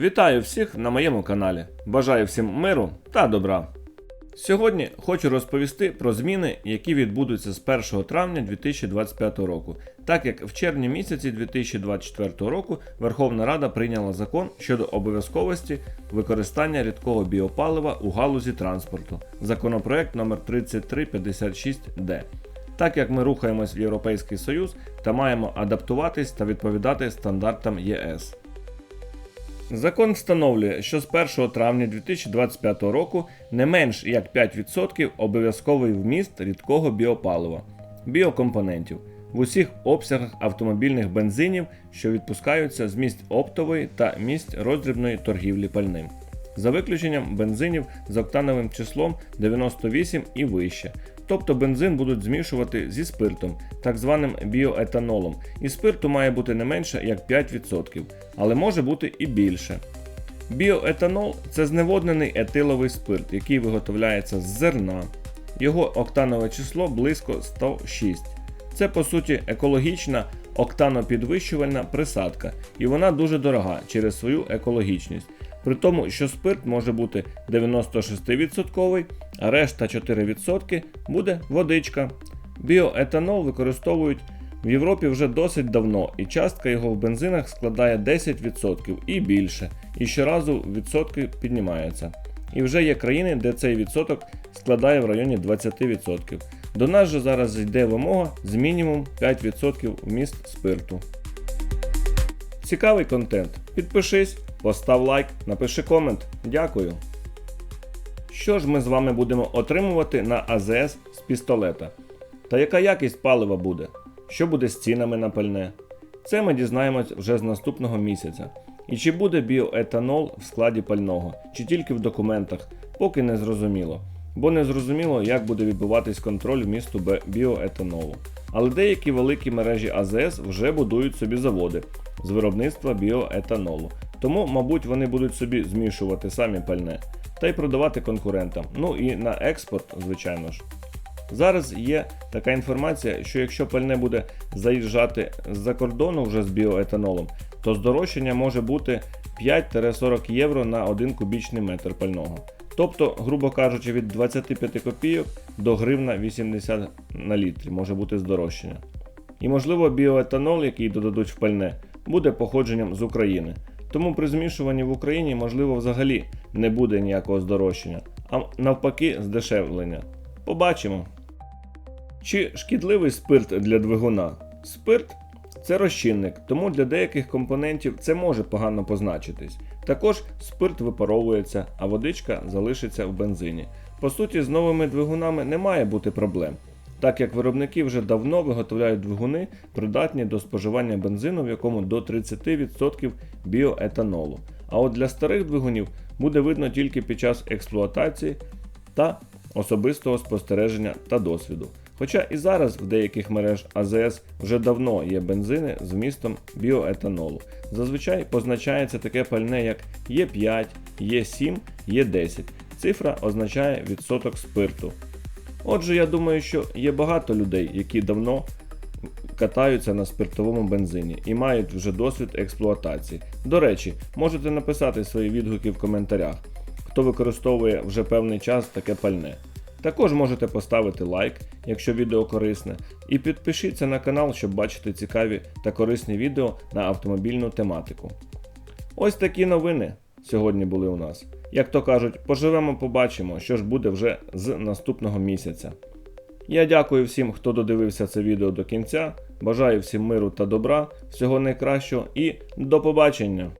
Вітаю всіх на моєму каналі. Бажаю всім миру та добра. Сьогодні хочу розповісти про зміни, які відбудуться з 1 травня 2025 року, так як в червні місяці 2024 року Верховна Рада прийняла закон щодо обов'язковості використання рідкого біопалива у галузі транспорту, законопроект номер 3356D. Так як ми рухаємось в Європейський Союз та маємо адаптуватись та відповідати стандартам ЄС. Закон встановлює, що з 1 травня 2025 року не менш як 5% обов'язковий вміст рідкого біопалива, біокомпонентів в усіх обсягах автомобільних бензинів, що відпускаються з місць оптової та місць роздрібної торгівлі пальним. За виключенням бензинів з октановим числом 98 і вище. Тобто бензин будуть змішувати зі спиртом, так званим біоетанолом, і спирту має бути не менше як 5%, але може бути і більше. Біоетанол це зневоднений етиловий спирт, який виготовляється з зерна. Його октанове число близько 106. Це по суті екологічна октанопідвищувальна присадка, і вона дуже дорога через свою екологічність. При тому, що спирт може бути 96%, а решта 4% буде водичка. Біоетанол використовують в Європі вже досить давно, і частка його в бензинах складає 10% і більше, і щоразу відсотки піднімаються. І вже є країни, де цей відсоток складає в районі 20%. До нас же зараз йде вимога з мінімум 5% вміст спирту. Цікавий контент. Підпишись, постав лайк, напиши комент. Дякую. Що ж ми з вами будемо отримувати на АЗС з пістолета? Та яка якість палива буде? Що буде з цінами на пальне? Це ми дізнаємось вже з наступного місяця. І чи буде біоетанол в складі пального, чи тільки в документах, поки не зрозуміло. Бо не зрозуміло, як буде відбуватись контроль вмісту біоетанолу. Але деякі великі мережі АЗС вже будують собі заводи з виробництва біоетанолу. Тому, мабуть, вони будуть собі змішувати самі пальне та й продавати конкурентам. Ну і на експорт, звичайно ж. Зараз є така інформація, що якщо пальне буде заїжджати з-за кордону вже з біоетанолом, то здорожчання може бути 5-40 євро на 1 кубічний метр пального. Тобто, грубо кажучи, від 25 копійок до гривна 80 на літрі може бути здорожчання. І можливо біоетанол, який додадуть в пальне, буде походженням з України. Тому при змішуванні в Україні можливо взагалі не буде ніякого здорожчання, а навпаки здешевлення. Побачимо. Чи шкідливий спирт для двигуна? Спирт це розчинник, тому для деяких компонентів це може погано позначитись. Також спирт випаровується, а водичка залишиться в бензині. По суті, з новими двигунами не має бути проблем, так як виробники вже давно виготовляють двигуни, придатні до споживання бензину, в якому до 30% біоетанолу. А от для старих двигунів буде видно тільки під час експлуатації та особистого спостереження та досвіду. Хоча і зараз в деяких мереж АЗС вже давно є бензини з вмістом біоетанолу. Зазвичай позначається таке пальне як Е5, Е7, Е10. Цифра означає відсоток спирту. Отже, я думаю, що є багато людей, які давно катаються на спиртовому бензині і мають вже досвід експлуатації. До речі, можете написати свої відгуки в коментарях, хто використовує вже певний час таке пальне. Також можете поставити лайк, якщо відео корисне, і підпишіться на канал, щоб бачити цікаві та корисні відео на автомобільну тематику. Ось такі новини сьогодні були у нас. Як то кажуть, поживемо, побачимо, що ж буде вже з наступного місяця. Я дякую всім, хто додивився це відео до кінця. Бажаю всім миру та добра, всього найкращого і до побачення!